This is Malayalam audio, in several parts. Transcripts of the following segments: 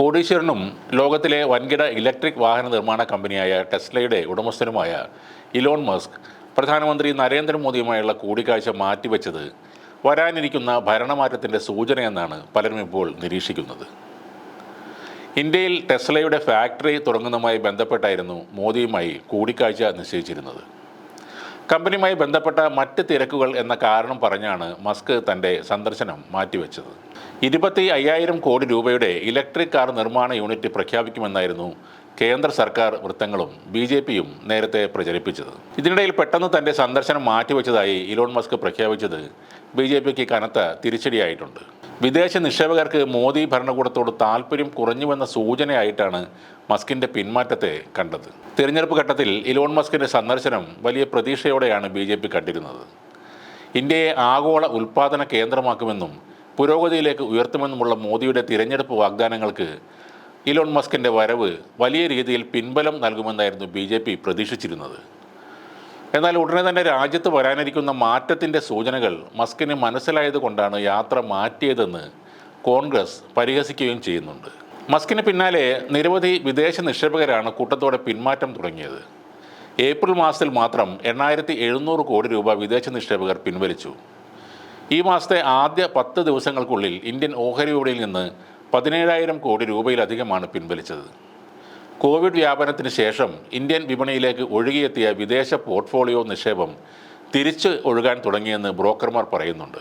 കോടീശ്വരനും ലോകത്തിലെ വൻകിട ഇലക്ട്രിക് വാഹന നിർമ്മാണ കമ്പനിയായ ടെസ്ലയുടെ ഉടമസ്ഥനുമായ ഇലോൺ മസ്ക് പ്രധാനമന്ത്രി നരേന്ദ്രമോദിയുമായുള്ള കൂടിക്കാഴ്ച മാറ്റിവെച്ചത് വരാനിരിക്കുന്ന ഭരണമാറ്റത്തിന്റെ സൂചനയെന്നാണ് പലരും ഇപ്പോൾ നിരീക്ഷിക്കുന്നത്. ഇന്ത്യയിൽ ടെസ്ലയുടെ ഫാക്ടറി തുടങ്ങുന്നതുമായി ബന്ധപ്പെട്ടായിരുന്നു മോദിയുമായി കൂടിക്കാഴ്ച നിശ്ചയിച്ചിരുന്നത്. കമ്പനിയുമായി ബന്ധപ്പെട്ട മറ്റ് തിരക്കുകൾ എന്ന കാരണം പറഞ്ഞാണ് മസ്ക് തന്റെ സന്ദർശനം മാറ്റിവെച്ചത്. ഇരുപത്തി അയ്യായിരം കോടി രൂപയുടെ ഇലക്ട്രിക് കാർ നിർമ്മാണ യൂണിറ്റ് പ്രഖ്യാപിക്കുമെന്നായിരുന്നു കേന്ദ്ര സർക്കാർ വൃത്തങ്ങളും ബി ജെ പിയും നേരത്തെ പ്രചരിപ്പിച്ചത്. ഇതിനിടയിൽ പെട്ടെന്ന് തന്റെ സന്ദർശനം മാറ്റിവെച്ചതായി ഇലോൺ മസ്ക് പ്രഖ്യാപിച്ചത് ബി ജെ പിക്ക് കനത്ത തിരിച്ചടിയായിട്ടുണ്ട്. വിദേശ നിക്ഷേപകർക്ക് മോദി ഭരണകൂടത്തോട് താല്പര്യം കുറഞ്ഞുവെന്ന സൂചനയായിട്ടാണ് മസ്കിന്റെ പിന്മാറ്റത്തെ കണ്ടത്. തിരഞ്ഞെടുപ്പ് ഘട്ടത്തിൽ ഇലോൺ മസ്കിന്റെ സന്ദർശനം വലിയ പ്രതീക്ഷയോടെയാണ് ബി ജെ പി കണ്ടിരുന്നത്. ഇന്ത്യയെ ആഗോള ഉൽപാദന കേന്ദ്രമാക്കുമെന്നും പുരോഗതിയിലേക്ക് ഉയർത്തുമെന്നുമുള്ള മോദിയുടെ തിരഞ്ഞെടുപ്പ് വാഗ്ദാനങ്ങൾക്ക് ഇലോൺ മസ്കിന്റെ വരവ് വലിയ രീതിയിൽ പിൻബലം നൽകുമെന്നായിരുന്നു ബി പ്രതീക്ഷിച്ചിരുന്നത്. എന്നാൽ ഉടനെ തന്നെ രാജ്യത്ത് വരാനിരിക്കുന്ന മാറ്റത്തിന്റെ സൂചനകൾ മസ്കിന് മനസ്സിലായതുകൊണ്ടാണ് യാത്ര മാറ്റിയതെന്ന് കോൺഗ്രസ് പരിഹസിക്കുകയും ചെയ്യുന്നുണ്ട്. മസ്കിന് പിന്നാലെ നിരവധി വിദേശ നിക്ഷേപകരാണ് കൂട്ടത്തോടെ പിന്മാറ്റം തുടങ്ങിയത്. ഏപ്രിൽ മാസത്തിൽ മാത്രം എണ്ണായിരത്തി എഴുന്നൂറ് കോടി രൂപ വിദേശ നിക്ഷേപകർ പിൻവലിച്ചു. ഈ മാസത്തെ ആദ്യ പത്ത് ദിവസങ്ങൾക്കുള്ളിൽ ഇന്ത്യൻ ഓഹരി വിപണിയിൽ നിന്ന് പതിനേഴായിരം കോടി രൂപയിലധികമാണ് പിൻവലിച്ചത്. കോവിഡ് വ്യാപനത്തിന് ശേഷം ഇന്ത്യൻ വിപണിയിലേക്ക് ഒഴുകിയെത്തിയ വിദേശ പോർട്ട്ഫോളിയോ നിക്ഷേപം തിരിച്ച് ഒഴുകാൻ തുടങ്ങിയെന്ന് ബ്രോക്കർമാർ പറയുന്നുണ്ട്.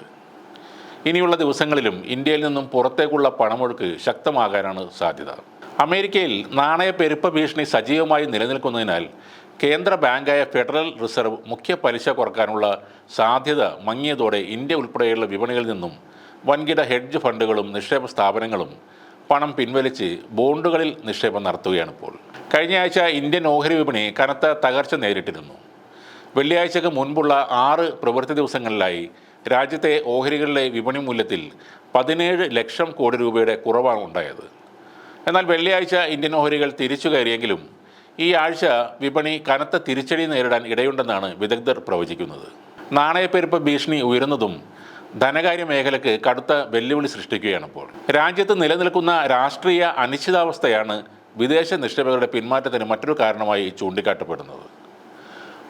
ഇനിയുള്ള ദിവസങ്ങളിലും ഇന്ത്യയിൽ നിന്നും പുറത്തേക്കുള്ള പണമൊഴുക്ക് ശക്തമാകാനാണ് സാധ്യത. അമേരിക്കയിൽ നാണയപ്പെരുപ്പ ഭീഷണി സജീവമായി നിലനിൽക്കുന്നതിനാൽ കേന്ദ്ര ബാങ്കായ ഫെഡറൽ റിസർവ് മുഖ്യ പലിശ കുറക്കാനുള്ള സാധ്യത മങ്ങിയതോടെ ഇന്ത്യ ഉൾപ്പെടെയുള്ള വിപണികളിൽ നിന്നും വൻകിട ഹെഡ്ജ് ഫണ്ടുകളും നിക്ഷേപ സ്ഥാപനങ്ങളും പണം പിൻവലിച്ച് ബോണ്ടുകളിൽ നിക്ഷേപം നടത്തുകയാണ് ഇപ്പോൾ. കഴിഞ്ഞ ആഴ്ച ഇന്ത്യൻ ഓഹരി വിപണി കനത്ത തകർച്ച നേരിട്ടിരുന്നു. വെള്ളിയാഴ്ചക്ക് മുൻപുള്ള ആറ് പ്രവൃത്തി ദിവസങ്ങളിലായി രാജ്യത്തെ ഓഹരികളിലെ വിപണി മൂല്യത്തിൽ പതിനേഴ് ലക്ഷം കോടി രൂപയുടെ കുറവാണ് ഉണ്ടായത്. എന്നാൽ വെള്ളിയാഴ്ച ഇന്ത്യൻ ഓഹരികൾ തിരിച്ചു കയറിയെങ്കിലും ഈ ആഴ്ച വിപണി കനത്ത തിരിച്ചടി നേരിടാൻ ഇടയുണ്ടെന്നാണ് വിദഗ്ധർ പ്രവചിക്കുന്നത്. നാണയപ്പെരുപ്പ് ഭീഷണി ഉയരുന്നതും ധനകാര്യ മേഖലയ്ക്ക് കടുത്ത വെല്ലുവിളി സൃഷ്ടിക്കുകയാണ് ഇപ്പോൾ. രാജ്യത്ത് നിലനിൽക്കുന്ന രാഷ്ട്രീയ അനിശ്ചിതാവസ്ഥയാണ് വിദേശ നിക്ഷേപകരുടെ പിന്മാറ്റത്തിന് മറ്റൊരു കാരണമായി ചൂണ്ടിക്കാട്ടപ്പെടുന്നത്.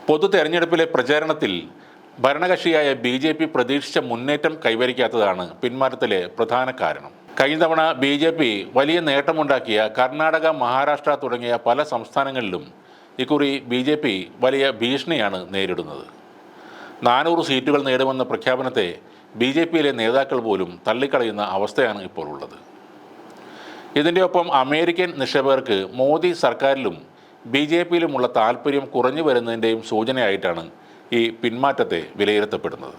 പൊതു തെരഞ്ഞെടുപ്പിലെ പ്രചാരണത്തിൽ ഭരണകക്ഷിയായ ബി ജെ പി പ്രതീക്ഷിച്ച മുന്നേറ്റം കൈവരിക്കാത്തതാണ് പിന്മാറ്റത്തിലെ പ്രധാന കാരണം. കഴിഞ്ഞ തവണ ബി ജെ പി വലിയ നേട്ടമുണ്ടാക്കിയ കർണാടക മഹാരാഷ്ട്ര തുടങ്ങിയ പല സംസ്ഥാനങ്ങളിലും ഇക്കുറി ബി ജെ പി വലിയ ഭീഷണിയാണ് നേരിടുന്നത്. നാനൂറ് സീറ്റുകൾ നേടുമെന്ന പ്രഖ്യാപനത്തെ ബി ജെ പിയിലെ നേതാക്കൾ പോലും തള്ളിക്കളയുന്ന അവസ്ഥയാണ് ഇപ്പോൾ ഉള്ളത്. ഇതിന്റെ ഒപ്പം അമേരിക്കൻ നിക്ഷേപകർക്ക് മോദി സർക്കാരിലും ബി ജെ പിയിലുമുള്ള താല്പര്യം കുറഞ്ഞു വരുന്നതിന്റെയും സൂചനയായിട്ടാണ് ഈ പിന്മാറ്റത്തെ വിലയിരുത്തപ്പെടുന്നത്.